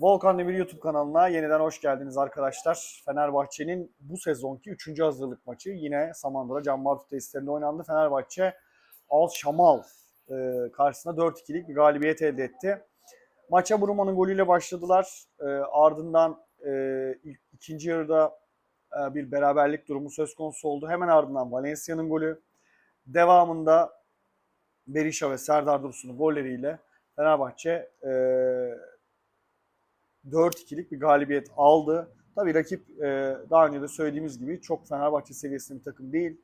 Volkan Demir YouTube kanalına yeniden hoş geldiniz arkadaşlar. Fenerbahçe'nin bu sezonki 3. hazırlık maçı yine Samandıra Can Bartu tesislerinde oynandı. Fenerbahçe Al Şamal e, karşısında 4-2'lik bir galibiyet elde etti. Maça Buruma'nın golüyle başladılar. E, ardından e, ikinci yarıda e, bir beraberlik durumu söz konusu oldu. Hemen ardından Valencia'nın golü. Devamında Berisha ve Serdar Dursun'un golleriyle Fenerbahçe e, 4-2'lik bir galibiyet aldı. Tabii rakip e, daha önce de söylediğimiz gibi çok Fenerbahçe seviyesinde bir takım değil.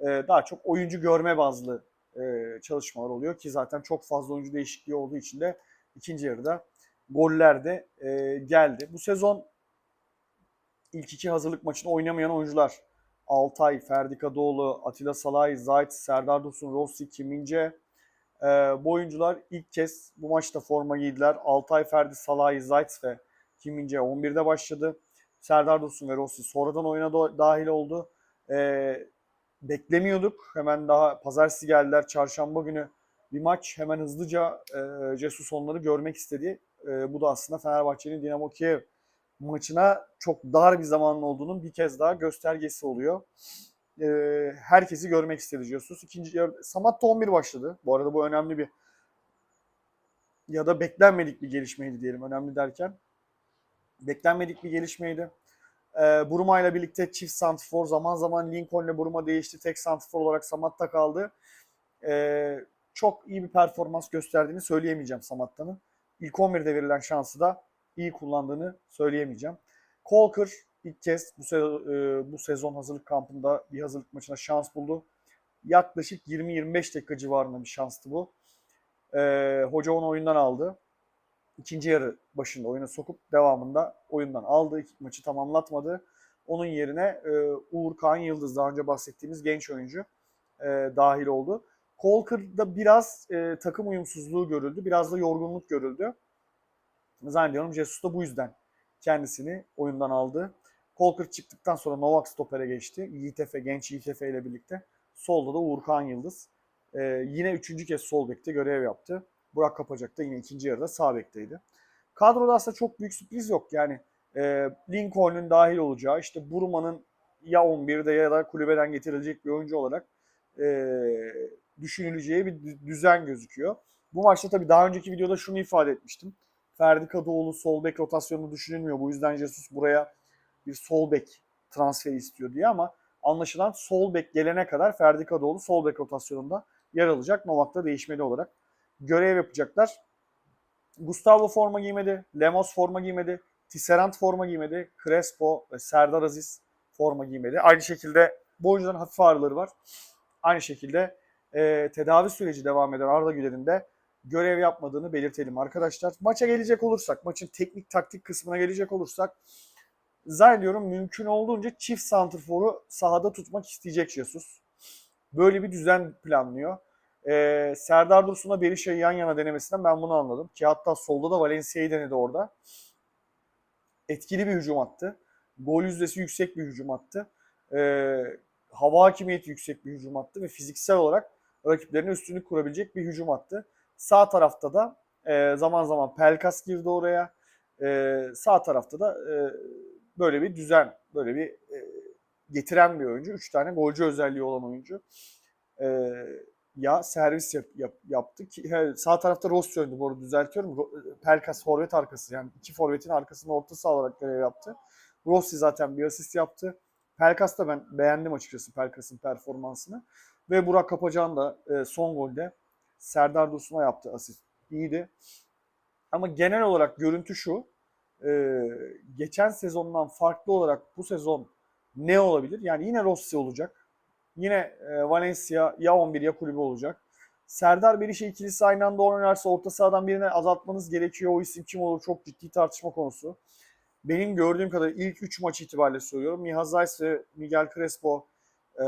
E, daha çok oyuncu görme bazlı e, çalışmalar oluyor ki zaten çok fazla oyuncu değişikliği olduğu için de ikinci yarıda goller de geldi. Bu sezon ilk iki hazırlık maçını oynamayan oyuncular Altay, Ferdi Kadıoğlu, Atilla Salay, Zayt, Serdar Dursun, Rossi, Kimince, ee, bu oyuncular ilk kez bu maçta forma giydiler. Altay Ferdi, Salay, Zayt ve Kim Min-jae 11'de başladı. Serdar Dursun ve Rossi sonradan oyuna da- dahil oldu. Ee, beklemiyorduk. Hemen daha pazartesi geldiler. Çarşamba günü bir maç. Hemen hızlıca e, Jesus onları görmek istedi. E, bu da aslında Fenerbahçe'nin Dinamo Kiev maçına çok dar bir zamanın olduğunun bir kez daha göstergesi oluyor e, herkesi görmek istedi Jesus. İkinci yarı Samat da 11 başladı. Bu arada bu önemli bir ya da beklenmedik bir gelişmeydi diyelim önemli derken. Beklenmedik bir gelişmeydi. E, Buruma ile birlikte çift santifor zaman zaman Lincoln ile Buruma değişti. Tek santifor olarak Samat'ta kaldı. E, çok iyi bir performans gösterdiğini söyleyemeyeceğim Samatta'nın. İlk 11'de verilen şansı da iyi kullandığını söyleyemeyeceğim. Colker ilk kez bu, se- e, bu sezon hazırlık kampında bir hazırlık maçına şans buldu. Yaklaşık 20-25 dakika civarında bir şanstı bu. E, hoca onu oyundan aldı. İkinci yarı başında oyuna sokup devamında oyundan aldı. İlk maçı tamamlatmadı. Onun yerine e, Uğur Kağan Yıldız daha önce bahsettiğimiz genç oyuncu dahil oldu. Colker'da biraz e, takım uyumsuzluğu görüldü. Biraz da yorgunluk görüldü. Zannediyorum Jesus da bu yüzden kendisini oyundan aldı. Colker çıktıktan sonra Novak stopere geçti. Yiğit Efe, genç Yiğit Efe ile birlikte. Solda da Uğurkan Yıldız. Ee, yine üçüncü kez sol bekte görev yaptı. Burak Kapacak da yine ikinci yarıda sağ bekteydi. Kadroda aslında çok büyük sürpriz yok. Yani e, Lincoln'un dahil olacağı, işte Buruma'nın ya 11'de ya da kulübeden getirilecek bir oyuncu olarak e, düşünüleceği bir dü- düzen gözüküyor. Bu maçta tabii daha önceki videoda şunu ifade etmiştim. Ferdi Kadıoğlu sol bek rotasyonu düşünülmüyor. Bu yüzden Jesus buraya bir sol bek transferi istiyor diye ama anlaşılan sol bek gelene kadar Ferdi Kadıoğlu sol bek rotasyonunda yer alacak. Novak'ta değişmeli olarak görev yapacaklar. Gustavo forma giymedi, Lemos forma giymedi, Tisserand forma giymedi, Crespo ve Serdar Aziz forma giymedi. Aynı şekilde bu oyuncuların hafif ağrıları var. Aynı şekilde e, tedavi süreci devam eden Arda Güler'in de görev yapmadığını belirtelim arkadaşlar. Maça gelecek olursak, maçın teknik taktik kısmına gelecek olursak zannediyorum mümkün olduğunca çift santrforu sahada tutmak isteyecek Jesus. Böyle bir düzen planlıyor. Ee, Serdar Dursun'la Berisha'yı yan yana denemesinden ben bunu anladım. Ki hatta solda da Valencia'yı denedi orada. Etkili bir hücum attı. Gol yüzdesi yüksek bir hücum attı. Ee, hava hakimiyeti yüksek bir hücum attı ve fiziksel olarak rakiplerine üstünlük kurabilecek bir hücum attı. Sağ tarafta da e, zaman zaman Pelkas girdi oraya. E, sağ tarafta da e, böyle bir düzen, böyle bir e, getiren bir oyuncu. Üç tane golcü özelliği olan oyuncu. E, ya servis yap, yap- yaptı ki he, sağ tarafta Rossi oynadı bu arada düzeltiyorum. Pelkas forvet arkası yani iki forvetin arkasında orta saha olarak görev yaptı. Rossi zaten bir asist yaptı. Pelkas da ben beğendim açıkçası Pelkas'ın performansını. Ve Burak Kapacan da e, son golde Serdar Dursun'a yaptı asist. İyiydi. Ama genel olarak görüntü şu. E, geçen sezondan farklı olarak bu sezon ne olabilir? Yani yine Rossi olacak. Yine e, Valencia ya 11 ya kulübü olacak. Serdar Berisha ikilisi aynı anda oynarsa orta sahadan birine azaltmanız gerekiyor. O isim kim olur çok ciddi tartışma konusu. Benim gördüğüm kadarıyla ilk 3 maç itibariyle söylüyorum. Miha Zayt ve Miguel Crespo e,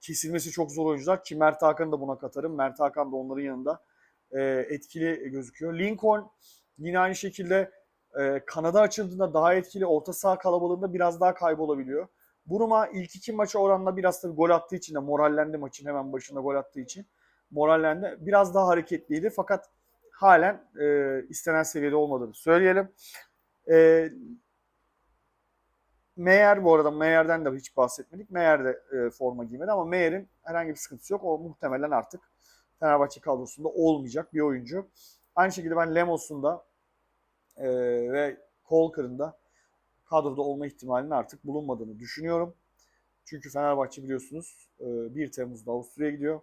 kesilmesi çok zor oyuncular ki Mert Hakan'ı da buna katarım. Mert Hakan da onların yanında e, etkili gözüküyor. Lincoln yine aynı şekilde e, kanada açıldığında daha etkili, orta saha kalabalığında biraz daha kaybolabiliyor. Buruma ilk iki maça oranla biraz tabii gol attığı için de morallendi maçın hemen başında gol attığı için. Morallendi. Biraz daha hareketliydi fakat halen e, istenen seviyede olmadığını söyleyelim. E, Meyer bu arada Meyer'den de hiç bahsetmedik. Meyer de e, forma giymedi ama Meyer'in herhangi bir sıkıntısı yok. O muhtemelen artık Fenerbahçe kadrosunda olmayacak bir oyuncu. Aynı şekilde ben Lemos'un da e, ve Kolker'ın da kadroda olma ihtimalinin artık bulunmadığını düşünüyorum. Çünkü Fenerbahçe biliyorsunuz e, 1 Temmuz'da Avusturya'ya gidiyor.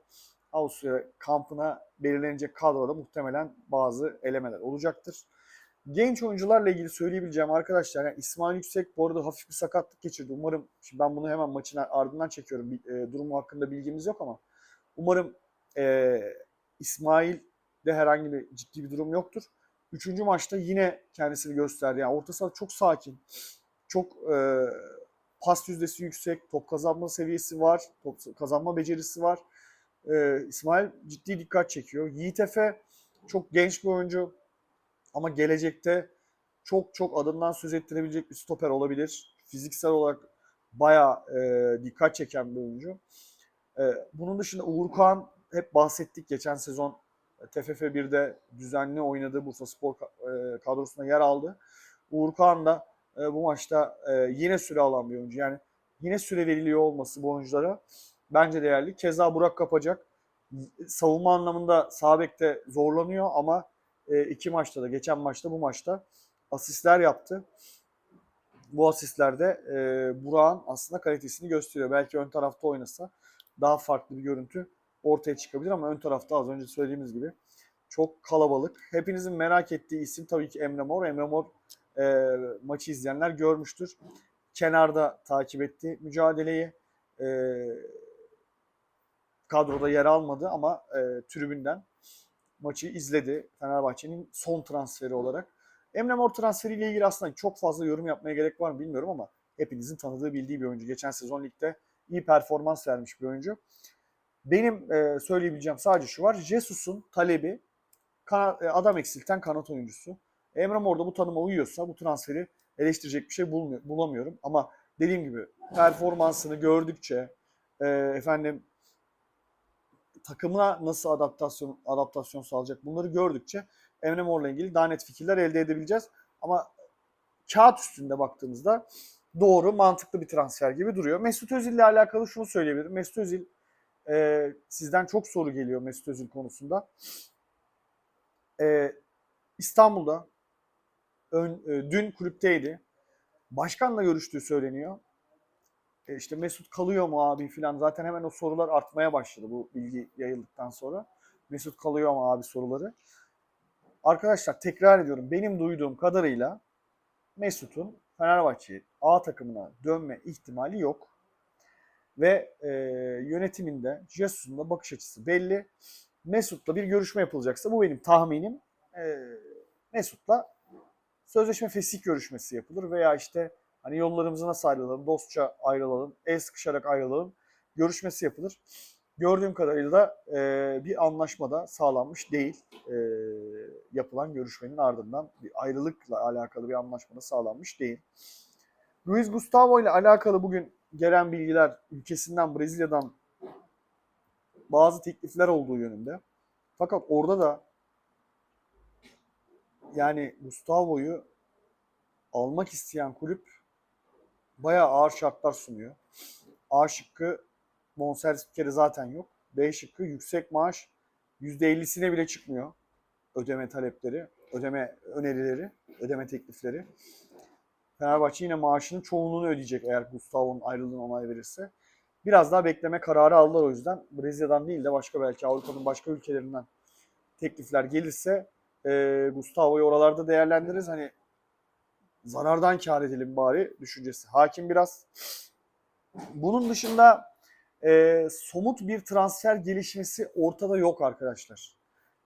Avusturya kampına belirlenecek kadroda muhtemelen bazı elemeler olacaktır. Genç oyuncularla ilgili söyleyebileceğim arkadaşlar yani İsmail Yüksek bu arada hafif bir sakatlık geçirdi. Umarım şimdi ben bunu hemen maçın ardından çekiyorum. E, durumu hakkında bilgimiz yok ama umarım e, İsmail'de herhangi bir ciddi bir durum yoktur. Üçüncü maçta yine kendisini gösterdi. Yani orta saha çok sakin. Çok e, pas yüzdesi yüksek. Top kazanma seviyesi var. Top kazanma becerisi var. E, İsmail ciddi dikkat çekiyor. Yiğit Efe çok genç bir oyuncu. Ama gelecekte çok çok adından söz ettirebilecek bir stoper olabilir. Fiziksel olarak bayağı e, dikkat çeken bir oyuncu. E, bunun dışında Uğur Kağan hep bahsettik geçen sezon TFF 1'de düzenli oynadığı Bursa Spor e, kadrosuna yer aldı. Uğur Kağan da e, bu maçta e, yine süre alan bir oyuncu. Yani yine süre veriliyor olması bu oyunculara bence değerli. Keza Burak Kapacak savunma anlamında sağ bekte zorlanıyor ama iki maçta da geçen maçta bu maçta asistler yaptı. Bu asistlerde e, Burak'ın aslında kalitesini gösteriyor. Belki ön tarafta oynasa daha farklı bir görüntü ortaya çıkabilir ama ön tarafta az önce söylediğimiz gibi çok kalabalık. Hepinizin merak ettiği isim tabii ki Emre Mor. Emre Mor e, maçı izleyenler görmüştür. Kenarda takip etti mücadeleyi. E, kadroda yer almadı ama e, tribünden maçı izledi. Fenerbahçe'nin son transferi olarak. Emre Mor transferiyle ilgili aslında çok fazla yorum yapmaya gerek var mı bilmiyorum ama hepinizin tanıdığı bildiği bir oyuncu. Geçen sezon ligde iyi performans vermiş bir oyuncu. Benim e, söyleyebileceğim sadece şu var. Jesus'un talebi e, adam eksilten kanat oyuncusu. Emre Mor bu tanıma uyuyorsa bu transferi eleştirecek bir şey bulmuyor, bulamıyorum. Ama dediğim gibi performansını gördükçe e, efendim takımına nasıl adaptasyon adaptasyon sağlayacak bunları gördükçe Emre Mor'la ilgili daha net fikirler elde edebileceğiz. Ama kağıt üstünde baktığımızda doğru, mantıklı bir transfer gibi duruyor. Mesut Özil ile alakalı şunu söyleyebilirim. Mesut Özil e, sizden çok soru geliyor Mesut Özil konusunda. E, İstanbul'da ön, e, dün kulüpteydi. Başkanla görüştüğü söyleniyor. E, işte Mesut kalıyor mu abi filan. Zaten hemen o sorular artmaya başladı bu bilgi yayıldıktan sonra. Mesut kalıyor mu abi soruları. Arkadaşlar tekrar ediyorum. Benim duyduğum kadarıyla Mesut'un Fenerbahçe A takımına dönme ihtimali yok. Ve e, yönetiminde, Jesus'un da bakış açısı belli. Mesut'la bir görüşme yapılacaksa bu benim tahminim. E, Mesut'la sözleşme fesih görüşmesi yapılır veya işte hani yollarımızı nasıl ayrılalım, dostça ayrılalım, el sıkışarak ayrılalım görüşmesi yapılır. Gördüğüm kadarıyla da e, bir anlaşma da sağlanmış değil. E, yapılan görüşmenin ardından bir ayrılıkla alakalı bir anlaşma da sağlanmış değil. Luis Gustavo ile alakalı bugün gelen bilgiler ülkesinden Brezilya'dan bazı teklifler olduğu yönünde. Fakat orada da yani Gustavo'yu almak isteyen kulüp bayağı ağır şartlar sunuyor. A şıkkı bonservis bir kere zaten yok. B şıkkı yüksek maaş %50'sine bile çıkmıyor ödeme talepleri, ödeme önerileri, ödeme teklifleri. Fenerbahçe yine maaşının çoğunluğunu ödeyecek eğer Gustavo'nun ayrılığına onay verirse. Biraz daha bekleme kararı aldılar o yüzden. Brezilya'dan değil de başka belki Avrupa'nın başka ülkelerinden teklifler gelirse e, Gustavo'yu oralarda değerlendiririz. Hani zarardan kar edelim bari düşüncesi. Hakim biraz. Bunun dışında e, somut bir transfer gelişmesi ortada yok arkadaşlar.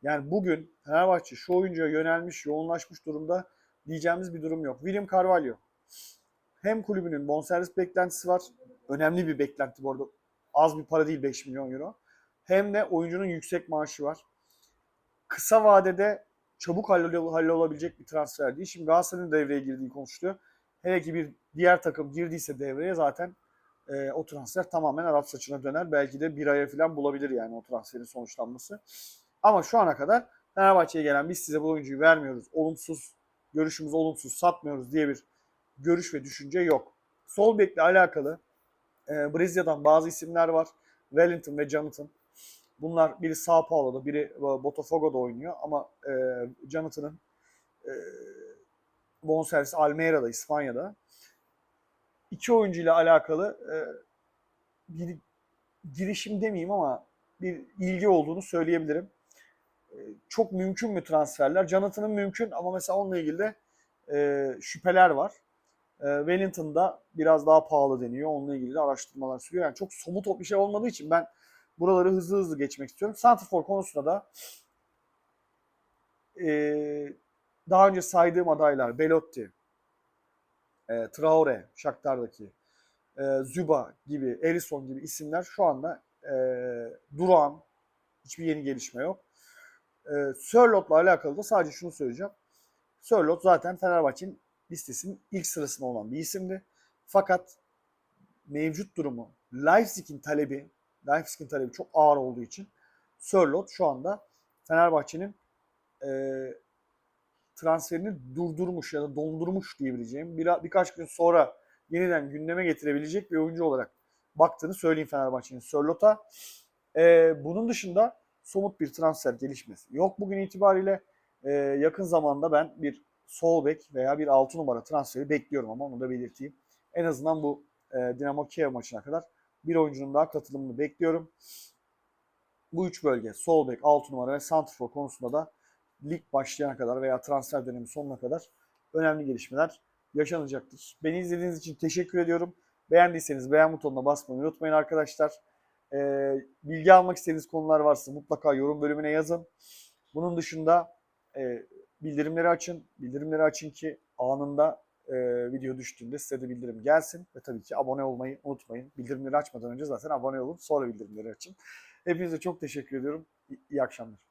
Yani bugün Fenerbahçe şu oyuncuya yönelmiş, yoğunlaşmış durumda diyeceğimiz bir durum yok. William Carvalho hem kulübünün bonservis beklentisi var. Önemli bir beklenti bu arada. Az bir para değil 5 milyon euro. Hem de oyuncunun yüksek maaşı var. Kısa vadede çabuk hallolabilecek bir transfer değil. Şimdi Galatasaray'ın devreye girdiği konuşuluyor. Hele ki bir diğer takım girdiyse devreye zaten e, o transfer tamamen Arap saçına döner. Belki de bir aya falan bulabilir yani o transferin sonuçlanması. Ama şu ana kadar Fenerbahçe'ye gelen biz size bu oyuncuyu vermiyoruz. Olumsuz görüşümüz olumsuz satmıyoruz diye bir görüş ve düşünce yok. Sol bekle alakalı e, Brezilya'dan bazı isimler var. Wellington ve Jonathan. Bunlar biri Sao Paulo'da, biri e, Botafogo'da oynuyor ama e, Jonathan'ın e, bonservisi Almeyra'da, İspanya'da. İki oyuncuyla alakalı e, bir girişim demeyeyim ama bir ilgi olduğunu söyleyebilirim. E, çok mümkün mü transferler? Jonathan'ın mümkün ama mesela onunla ilgili de e, şüpheler var. E, Wellington'da biraz daha pahalı deniyor. Onunla ilgili de araştırmalar sürüyor. Yani çok somut bir şey olmadığı için ben buraları hızlı hızlı geçmek istiyorum. Santrfor konusunda da e, daha önce saydığım adaylar Belotti, e, Traore, Shakhtar'daki, e, Zuba gibi, Erison gibi isimler şu anda e, durağan. Hiçbir yeni gelişme yok. E, Sörlot'la alakalı da sadece şunu söyleyeceğim. Sörlot zaten Fenerbahçe'nin listesinin ilk sırasında olan bir isimdi. Fakat mevcut durumu, Leipzig'in talebi, Leipzig'in talebi çok ağır olduğu için Sörlot şu anda Fenerbahçe'nin e, transferini durdurmuş ya da dondurmuş diyebileceğim bir, birkaç gün sonra yeniden gündeme getirebilecek bir oyuncu olarak baktığını söyleyeyim Fenerbahçe'nin Sörlot'a. E, bunun dışında somut bir transfer gelişmesi yok bugün itibariyle. E, yakın zamanda ben bir sol bek veya bir 6 numara transferi bekliyorum ama onu da belirteyim. En azından bu e, Dinamo Kiev maçına kadar bir oyuncunun daha katılımını bekliyorum. Bu üç bölge sol bek, 6 numara ve santrfor konusunda da lig başlayana kadar veya transfer dönemi sonuna kadar önemli gelişmeler yaşanacaktır. Beni izlediğiniz için teşekkür ediyorum. Beğendiyseniz beğen butonuna basmayı unutmayın arkadaşlar. Ee, bilgi almak istediğiniz konular varsa mutlaka yorum bölümüne yazın. Bunun dışında e, bildirimleri açın. Bildirimleri açın ki anında e, video düştüğünde size de bildirim gelsin. Ve tabii ki abone olmayı unutmayın. Bildirimleri açmadan önce zaten abone olun. Sonra bildirimleri açın. Hepinize çok teşekkür ediyorum. İyi, iyi akşamlar.